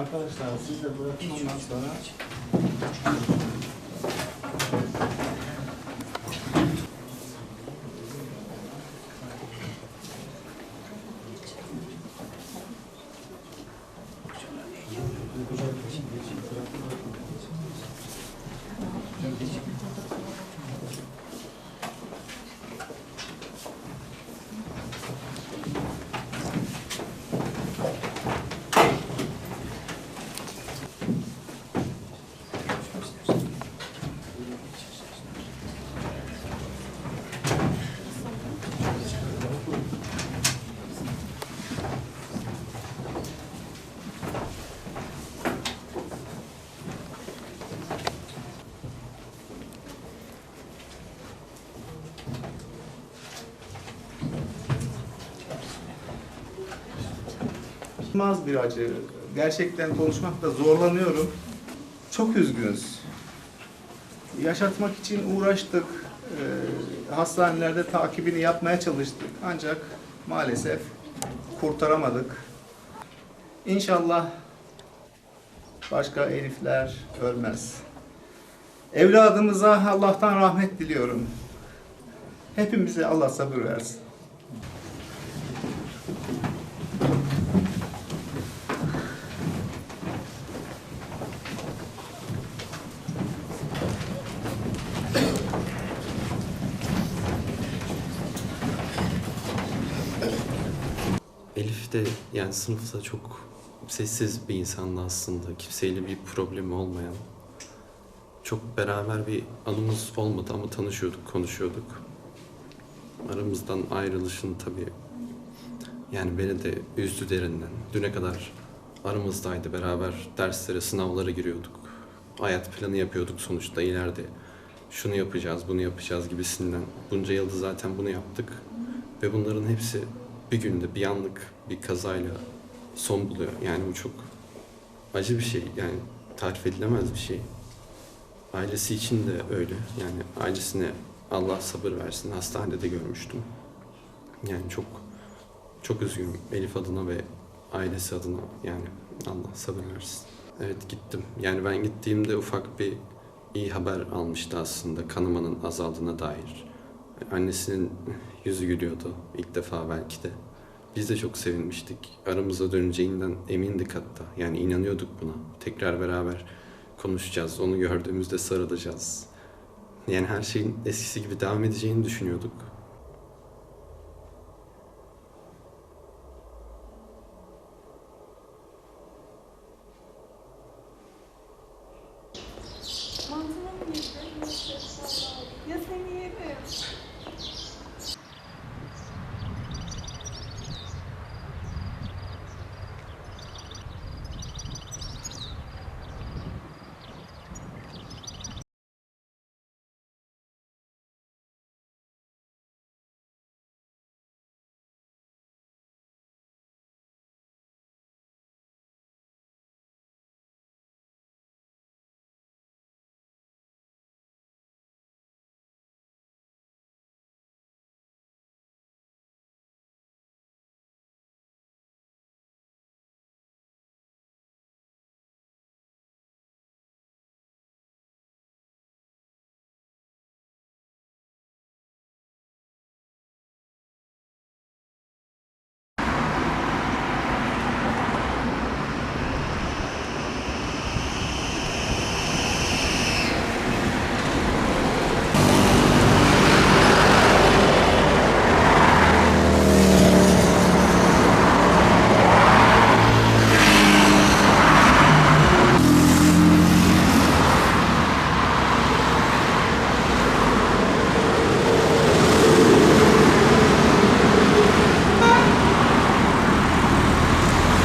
Arkadaşlar siz de bırakın ondan sonra. Maz bir acı. Gerçekten konuşmakta zorlanıyorum. Çok üzgünüz. Yaşatmak için uğraştık. Ee, hastanelerde takibini yapmaya çalıştık. Ancak maalesef kurtaramadık. İnşallah başka Elifler ölmez. Evladımıza Allah'tan rahmet diliyorum. Hepimize Allah sabır versin. De yani sınıfta çok sessiz bir insandı aslında. Kimseyle bir problemi olmayan. Çok beraber bir anımız olmadı ama tanışıyorduk, konuşuyorduk. Aramızdan ayrılışın tabii yani beni de üzdü derinden. Düne kadar aramızdaydı beraber derslere, sınavlara giriyorduk. Hayat planı yapıyorduk sonuçta ileride. Şunu yapacağız, bunu yapacağız gibisinden. Bunca yılda zaten bunu yaptık. Ve bunların hepsi bir günde bir anlık bir kazayla son buluyor. Yani bu çok acı bir şey. Yani tarif edilemez bir şey. Ailesi için de öyle. Yani ailesine Allah sabır versin. Hastanede görmüştüm. Yani çok çok üzgünüm Elif adına ve ailesi adına. Yani Allah sabır versin. Evet gittim. Yani ben gittiğimde ufak bir iyi haber almıştı aslında kanamanın azaldığına dair. Annesinin yüzü gülüyordu ilk defa belki de. Biz de çok sevinmiştik. Aramıza döneceğinden emindik hatta. Yani inanıyorduk buna. Tekrar beraber konuşacağız. Onu gördüğümüzde sarılacağız. Yani her şeyin eskisi gibi devam edeceğini düşünüyorduk.